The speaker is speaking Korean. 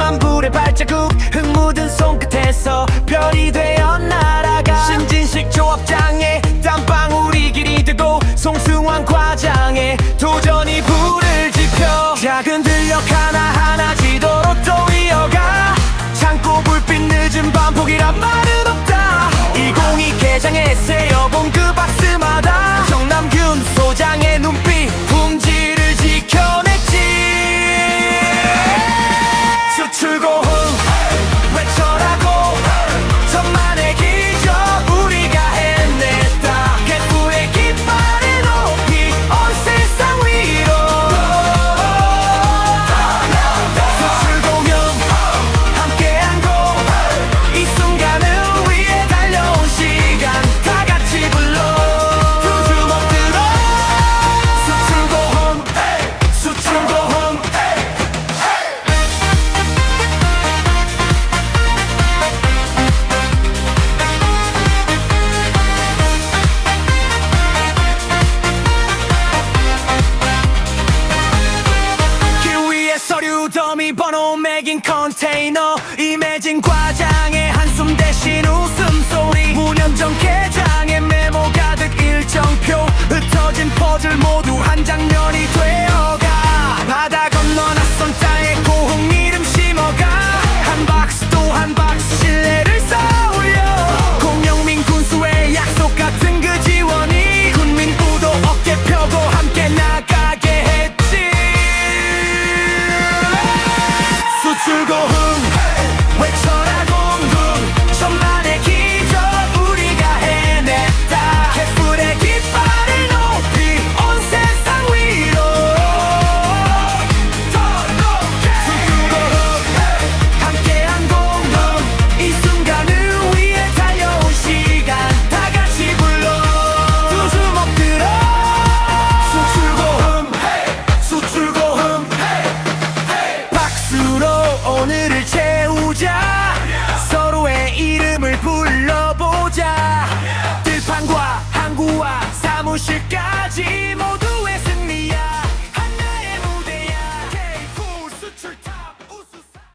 만불의 발자국 흙 묻은 손끝에서 별이 되어 날아가. 신진식 조합장에 땀방울이 길이 되고 송승환 과장에 도전이 불을 지펴. 작은 들녘 더미 번호 매긴 컨테이너. 이매진 과장의 한숨 대신 웃음소리. 무념정 개 끝까지 못